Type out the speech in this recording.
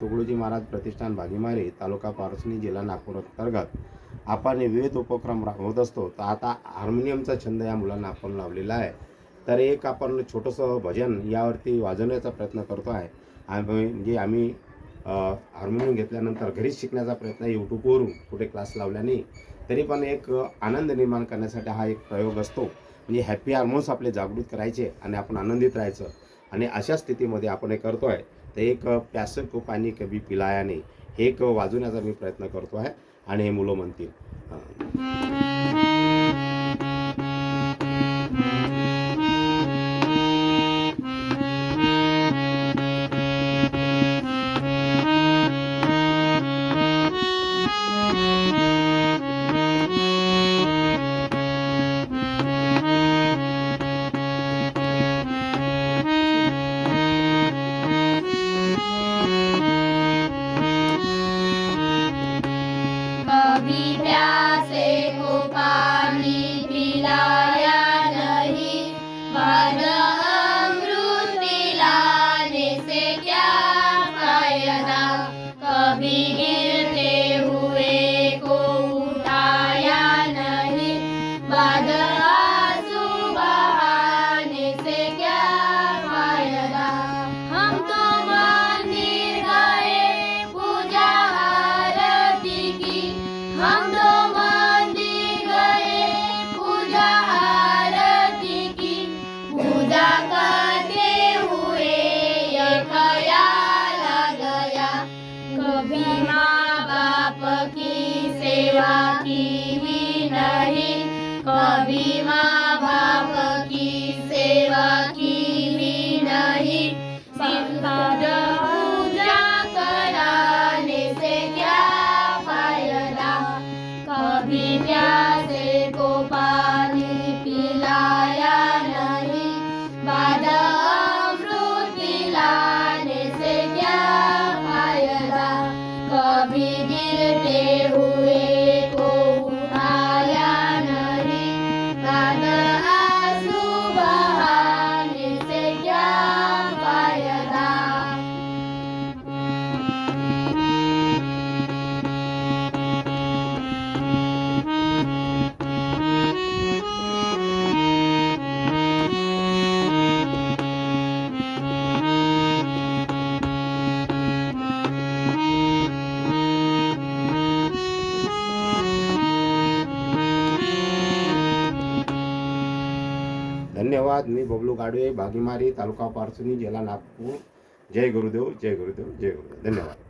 तुकडोजी महाराज प्रतिष्ठान भागीमारी तालुका पारसनी जिल्हा नागपूर अंतर्गत आपण विविध उपक्रम राबवत असतो. तर आता हार्मोनियमचा छंद या मुलांना आपण लावलेला आहे. तर एक आपण छोटंसं भजन यावरती वाजवण्याचा प्रयत्न करतो आहे. आम्ही म्हणजे आम्ही हार्मोनियम घेतल्यानंतर घरीच शिकण्याचा प्रयत्न यूट्यूबवरून कुठे क्लास लावल्याने तरी पण एक आनंद निर्माण करण्यासाठी हा एक प्रयोग असतो. म्हणजे हॅपी हार्मोन्स आपले जागृत करायचे आणि आपण आनंदित राहायचं. आणि अशा स्थितीमध्ये आपण हे करतो आहे तर एक प्यासं को पाणी कभी पिलाया नाही हे एक वाजवण्याचा मी प्रयत्न करतो आहे आणि हे मुलं म्हणतील. कभी माँ बाप की सेवा की नहीं. सिर्फ पूजा कराने से क्या फायदा? कभी प्यासे को पानी पिलाया नहीं. बाद अमृत पिलाने से क्या फायदा? कभी गिरते हुए को धन्यवाद. मी बबलू गाडवे भागीमारी तालुका पारसुनी जिल्हा नागपूर. जय गुरुदेव जय गुरुदेव जय गुरुदेव. धन्यवाद.